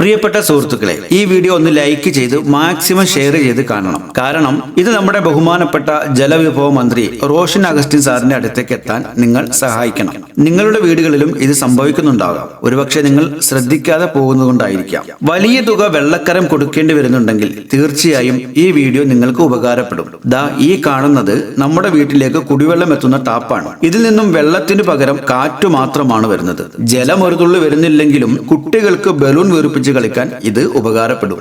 പ്രിയപ്പെട്ട സുഹൃത്തുക്കളെ ഈ വീഡിയോ ഒന്ന് ലൈക്ക് ചെയ്ത് മാക്സിമം ഷെയർ ചെയ്ത് കാണണം. കാരണം ഇത് നമ്മുടെ ബഹുമാനപ്പെട്ട ജലവിഭവ മന്ത്രി റോഷൻ അഗസ്റ്റിൻ സാറിന്റെ അടുത്തേക്ക് എത്താൻ നിങ്ങൾ സഹായിക്കണം. നിങ്ങളുടെ വീടുകളിലും ഇത് സംഭവിക്കുന്നുണ്ടാകാം. ഒരുപക്ഷെ നിങ്ങൾ ശ്രദ്ധിക്കാതെ പോകുന്നതുകൊണ്ടായിരിക്കാം. വലിയ തുക വെള്ളക്കരം കൊടുക്കേണ്ടി വരുന്നുണ്ടെങ്കിൽ തീർച്ചയായും ഈ വീഡിയോ നിങ്ങൾക്ക് ഉപകാരപ്പെടും. ദാ ഈ കാണുന്നത് നമ്മുടെ വീട്ടിലേക്ക് കുടിവെള്ളം എത്തുന്ന ടാപ്പാണ് ഇതിൽ നിന്നും വെള്ളത്തിനു പകരം കാറ്റു മാത്രമാണ് വരുന്നത്. ജലം ഒരു തുള്ളി വരുന്നില്ലെങ്കിലും കുട്ടികൾക്ക് ബലൂൺ വീർപ്പിച്ച് കളിക്കാൻ ഇത് ഉപകാരപ്പെടും.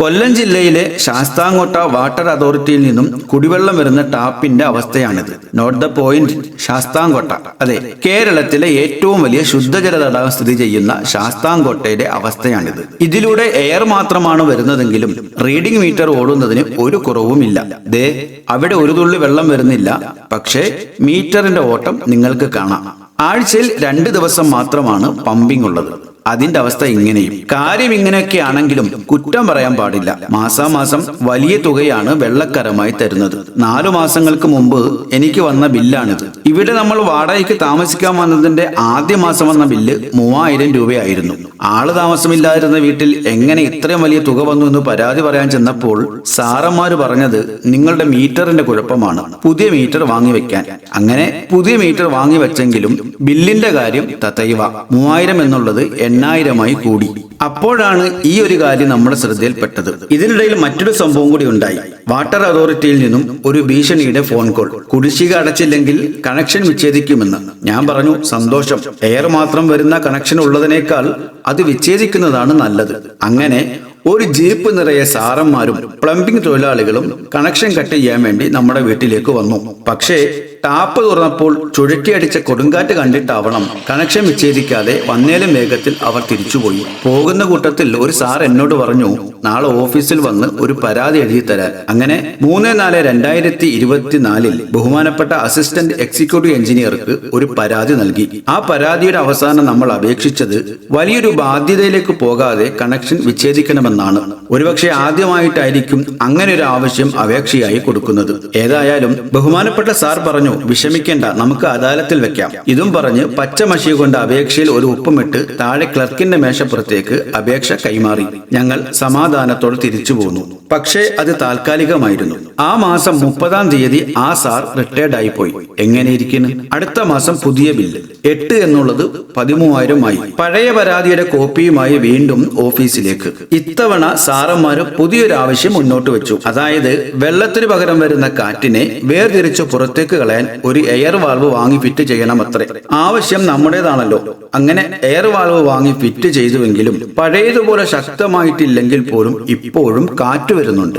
കൊല്ലം ജില്ലയിലെ ശാസ്താംകോട്ട വാട്ടർ അതോറിറ്റിയിൽ നിന്നും കുടിവെള്ളം വരുന്ന ടാപ്പിന്റെ അവസ്ഥയാണിത്. Note the point Sasthamkotta. അതെ കേരളത്തിലെ ഏറ്റവും വലിയ ശുദ്ധജല തടാകം സ്ഥിതി ചെയ്യുന്ന ശാസ്താംകോട്ടയുടെ അവസ്ഥയാണിത്. ഇതിലൂടെ എയർ മാത്രമാണ് വരുന്നതെങ്കിലും റീഡിംഗ് മീറ്റർ ഓടുന്നതിന് ഒരു കുറവുമില്ല ദേ അവിടെ ഒരു തുള്ളി വെള്ളം വരുന്നില്ല. പക്ഷേ മീറ്ററിന്റെ ഓട്ടം നിങ്ങൾക്ക് കാണാം. ആഴ്ചയിൽ രണ്ട് ദിവസം മാത്രമാണ് പമ്പിംഗ് ഉള്ളത്. അതിന്റെ അവസ്ഥ ഇങ്ങനെയും കാര്യം ഇങ്ങനെയൊക്കെ ആണെങ്കിലും കുറ്റം പറയാൻ പാടില്ല. മാസാമാസം വലിയ തുകയാണ് വെള്ളക്കരമായി തരുന്നത്. നാലു മാസങ്ങൾക്ക് മുമ്പ് എനിക്ക് വന്ന ബില്ലാണിത്. ഇവിടെ നമ്മൾ വാടകയ്ക്ക് താമസിക്കാൻ വന്നതിന്റെ ആദ്യ മാസം വന്ന ബില്ല് മൂവായിരം രൂപയായിരുന്നു. ആൾ താമസമില്ലാതിരുന്ന വീട്ടിൽ എങ്ങനെ ഇത്രയും വലിയ തുക വന്നു എന്ന് പരാതി പറയാൻ ചെന്നപ്പോൾ സാറന്മാര് പറഞ്ഞത് നിങ്ങളുടെ മീറ്ററിന്റെ കുഴപ്പമാണ്. പുതിയ മീറ്റർ വാങ്ങി വെക്കാൻ. അങ്ങനെ പുതിയ മീറ്റർ വാങ്ങി വെച്ചെങ്കിലും ബില്ലിന്റെ കാര്യം തത്തൈവ മൂവായിരം എന്നുള്ളത് എണ്ണായിരമായി കൂടി. അപ്പോഴാണ് ഈ ഒരു കാര്യം നമ്മുടെ ശ്രദ്ധയിൽപ്പെട്ടത്. ഇതിനിടയിൽ മറ്റൊരു സംഭവം കൂടി ഉണ്ടായി. വാട്ടർ അതോറിറ്റിയിൽ നിന്നും ഒരു ഭീഷണിയുടെ ഫോൺ കോൾ. കുടിശ്ശിക അടച്ചില്ലെങ്കിൽ കണക്ഷൻ വിച്ഛേദിക്കുമെന്ന്. ഞാൻ പറഞ്ഞു സന്തോഷം. എയർ മാത്രം വരുന്ന കണക്ഷൻ ഉള്ളതിനേക്കാൾ അത് വിച്ഛേദിക്കുന്നതാണ് നല്ലത്. അങ്ങനെ ഒരു ജീപ്പ് നിറയെ സാറന്മാരും പ്ലംബിംഗ് തൊഴിലാളികളും കണക്ഷൻ കട്ട് ചെയ്യാൻ വേണ്ടി നമ്മുടെ വീട്ടിലേക്ക് വന്നു. പക്ഷേ ടാപ്പ് തുറന്നപ്പോൾ ചുഴറ്റിയടിച്ച കൊടുങ്കാറ്റ് കണ്ടിട്ടാവണം. കണക്ഷൻ വിച്ഛേദിക്കാതെ വന്നേലും വേഗത്തിൽ അവർ തിരിച്ചുപോയി. പോകുന്ന കൂട്ടത്തിൽ ഒരു സാർ എന്നോട് പറഞ്ഞു നാളെ ഓഫീസിൽ വന്ന് ഒരു പരാതി എഴുതി തരാൻ അങ്ങനെ മൂന്ന് നാല് രണ്ടായിരത്തി ഇരുപത്തിനാലിൽ ബഹുമാനപ്പെട്ട അസിസ്റ്റന്റ് എക്സിക്യൂട്ടീവ് എഞ്ചിനീയർക്ക് ഒരു പരാതി നൽകി. ആ പരാതിയുടെ അവസാനം നമ്മൾ അപേക്ഷിച്ചത് വലിയൊരു ബാധ്യതയിലേക്ക് പോകാതെ കണക്ഷൻ വിച്ഛേദിക്കണമെന്നാണ്. ഒരുപക്ഷെ ആദ്യമായിട്ടായിരിക്കും അങ്ങനെ ഒരു ആവശ്യം അപേക്ഷയായി കൊടുക്കുന്നത്. ഏതായാലും ബഹുമാനപ്പെട്ട സാർ പറഞ്ഞു വിഷമിക്കേണ്ട നമുക്ക് അദാലത്തിൽ വെക്കാം. ഇതും പറഞ്ഞ് പച്ചമഷി കൊണ്ട് അപേക്ഷയിൽ ഒരു ഉപ്പുമിട്ട് താഴെ ക്ലർക്കിന്റെ മേശപ്പുറത്തേക്ക് അപേക്ഷ കൈമാറി. ഞങ്ങൾ സമാധാനത്തോടെ തിരിച്ചു പോന്നു. പക്ഷേ അത് താൽക്കാലികമായിരുന്നു. ആ മാസം മുപ്പതാം തീയതി ആ സാർ റിട്ടയർഡ് ആയി പോയി. എങ്ങനെ ഇരിക്കുന്നു? അടുത്ത മാസം പുതിയ ബില്ല്. എട്ട് എന്നുള്ളത് പതിമൂവായിരം ആയി. പഴയ പരാതിയുടെ കോപ്പിയുമായി വീണ്ടും ഓഫീസിലേക്ക്. ഇത്തവണ സാറന്മാര് പുതിയൊരു ആവശ്യം മുന്നോട്ട് വെച്ചു. അതായത് വെള്ളത്തിന് പകരം വരുന്ന കാറ്റിനെ വേർതിരിച്ച് പുറത്തേക്ക് കളയാൻ ഒരു എയർ വാൾവ് വാങ്ങി ഫിറ്റ് ചെയ്യണം അത്രേ ആവശ്യം നമ്മുടേതാണല്ലോ. അങ്ങനെ എയർ വാൾവ് വാങ്ങി ഫിറ്റ് ചെയ്തുവെങ്കിലും പഴയതുപോലെ ശക്തമായിട്ടില്ലെങ്കിൽ പോലും ഇപ്പോഴും കാറ്റ് വരുന്നുണ്ട്.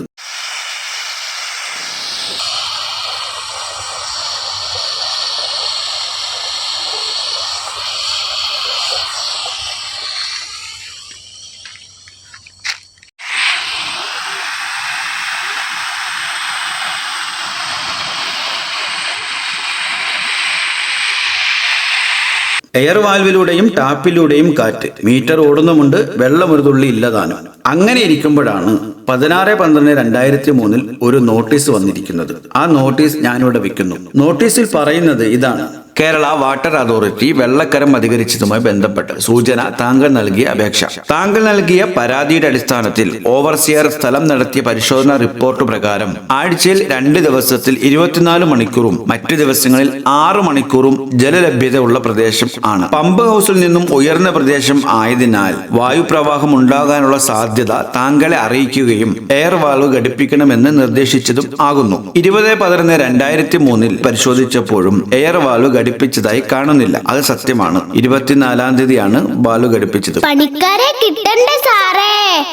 എയർ വാൽവിലൂടെയും ടാപ്പിലൂടെയും കാറ്റ്. മീറ്റർ ഓടുന്നുമുണ്ട് വെള്ളം ഒരു തുള്ളി ഇല്ലതാനും. അങ്ങനെ ഇരിക്കുമ്പോഴാണ് പതിനാറ് പന്ത്രണ്ട് രണ്ടായിരത്തി മൂന്നിൽ ഒരു നോട്ടീസ് വന്നിരിക്കുന്നത്. ആ നോട്ടീസ് ഞാനിവിടെ വെക്കുന്നു. നോട്ടീസിൽ പറയുന്നത് ഇതാണ്. കേരള വാട്ടർ അതോറിറ്റി വെള്ളക്കരം അധികരിച്ചതുമായി ബന്ധപ്പെട്ട് സൂചന താങ്കൾ നൽകിയ അപേക്ഷ. താങ്കൾ നൽകിയ പരാതിയുടെ അടിസ്ഥാനത്തിൽ ഓവർസിയർ സ്ഥലം നടത്തിയ പരിശോധന റിപ്പോർട്ട് പ്രകാരം ആഴ്ചയിൽ രണ്ട് ദിവസത്തിൽ ഇരുപത്തിനാല് മണിക്കൂറും മറ്റു ദിവസങ്ങളിൽ ആറ് മണിക്കൂറും ജലലഭ്യത ഉള്ള പ്രദേശം ആണ്. പമ്പ് ഹൗസിൽ നിന്നും ഉയർന്ന പ്രദേശം ആയതിനാൽ വായുപ്രവാഹം ഉണ്ടാകാനുള്ള സാധ്യത താങ്കളെ അറിയിക്കുകയും എയർ വാൽവ് ഘടിപ്പിക്കണമെന്ന് നിർദ്ദേശിച്ചതും ആകുന്നു. ഇരുപത് പതിനൊന്ന് രണ്ടായിരത്തി മൂന്നിൽ പരിശോധിച്ചപ്പോഴും എയർ വാൽവ് ഘടിപ്പിച്ചതായി കാണുന്നില്ല. അത് സത്യമാണ്. ഇരുപത്തിനാലാം തീയതിയാണ് ബാലു ഘടിപ്പിച്ചത്. പണിക്കാരെ കിട്ടണ്ടേ സാറേ?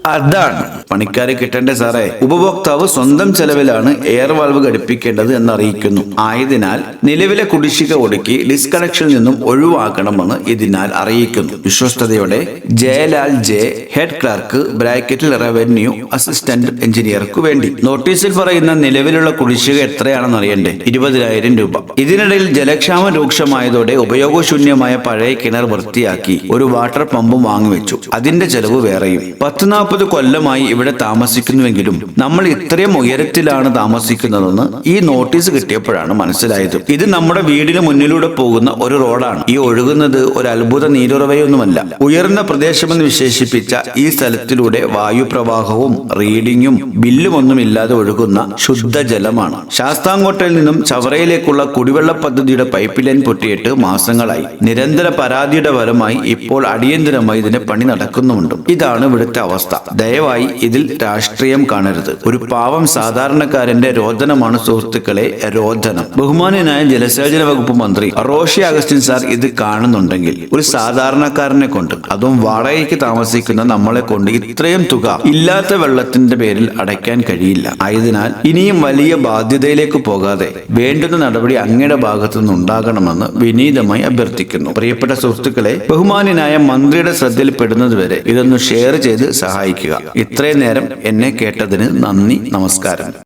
അതാണ്. പണിക്കാരെ കിട്ടണ്ടേ സാറേ. ഉപഭോക്താവ് സ്വന്തം ചെലവിലാണ് എയർ വാൾവ് ഘടിപ്പിക്കേണ്ടത് എന്ന് അറിയിക്കുന്നു ആയതിനാൽ നിലവിലെ കുടിശ്ശിക ഒടുക്കി ഡിസ്കണക്ഷനിൽ നിന്നും ഒഴിവാക്കണമെന്ന് ഇതിനാൽ അറിയിക്കുന്നു. വിശ്വസ്തയോടെ ജയലാൽ ജെ ഹെഡ് ക്ലർക്ക് ബ്രാക്കറ്റിൽ റവന്യൂ അസിസ്റ്റന്റ് എഞ്ചിനീയർക്ക് വേണ്ടി. നോട്ടീസിൽ പറയുന്ന നിലവിലുള്ള കുടിശ്ശിക എത്രയാണെന്ന് അറിയണ്ടേ ഇരുപതിനായിരം രൂപ. ഇതിനിടയിൽ ജലക്ഷാമം രൂക്ഷമായതോടെ ഉപയോഗശൂന്യമായ പഴയ കിണർ വൃത്തിയാക്കി ഒരു വാട്ടർ പമ്പും വാങ്ങിവെച്ചു. അതിന്റെ ചെലവ് വേറെയും. പത്ത് നാൽപ്പത് കൊല്ലമായി ഇവിടെ താമസിക്കുന്നുവെങ്കിലും നമ്മൾ ഇത്രയും ഉയരത്തിലാണ് താമസിക്കുന്നതെന്ന് ഈ നോട്ടീസ് കിട്ടിയപ്പോഴാണ് മനസ്സിലായത്. ഇത് നമ്മുടെ വീടിന് മുന്നിലൂടെ പോകുന്ന ഒരു റോഡാണ്. ഈ ഒഴുകുന്നത് ഒരു അത്ഭുത നീരുറവയൊന്നുമല്ല. ഉയർന്ന പ്രദേശമെന്ന് വിശേഷിപ്പിച്ച ഈ സ്ഥലത്തിലൂടെ വായുപ്രവാഹവും റീഡിങ്ങും ബില്ലും ഒന്നുമില്ലാതെ ഒഴുകുന്ന ശുദ്ധജലമാണ്. ശാസ്താംകോട്ടയിൽ നിന്നും ചവറയിലേക്കുള്ള കുടിവെള്ള പദ്ധതിയുടെ പൈപ്പ് ലൈൻ പൊട്ടിയിട്ട് മാസങ്ങളായി. നിരന്തര പരാതിയുടെ ഫലമായി ഇപ്പോൾ അടിയന്തരമായി ഇതിന് പണി നടക്കുന്നുമുണ്ട്. ഇതാണ് ഇവിടുത്തെ അവസ്ഥ. ദയവായി ഇതിൽ രാഷ്ട്രീയം കാണരുത്. ഒരു പാവം സാധാരണക്കാരന്റെ രോദനമാണ് സുഹൃത്തുക്കളെ രോദനം. ബഹുമാനനായ ജലസേചന വകുപ്പ് മന്ത്രി റോഷി അഗസ്റ്റിൻ സാർ ഇത് കാണുന്നുണ്ടെങ്കിൽ ഒരു സാധാരണക്കാരനെ കൊണ്ട് അതും വാടകയ്ക്ക് താമസിക്കുന്ന നമ്മളെ കൊണ്ട് ഇത്രയും തുക ഇല്ലാത്ത വെള്ളത്തിന്റെ പേരിൽ അടയ്ക്കാൻ കഴിയില്ല. ആയതിനാൽ ഇനിയും വലിയ ബാധ്യതയിലേക്ക് പോകാതെ വേണ്ടുന്ന നടപടി അങ്ങയുടെ ഭാഗത്തു നിന്ന് ഉണ്ടാകണമെന്ന് വിനീതമായി അഭ്യർത്ഥിക്കുന്നു. പ്രിയപ്പെട്ട സുഹൃത്തുക്കളെ ബഹുമാനായ മന്ത്രിയുടെ ശ്രദ്ധയിൽപ്പെടുന്നതുവരെ ഇതൊന്ന് ഷെയർ ചെയ്ത് സഹായിക്കുക. ഇത്രയും നേരം എന്നെ കേട്ടതിന് നന്ദി നമസ്കാരം.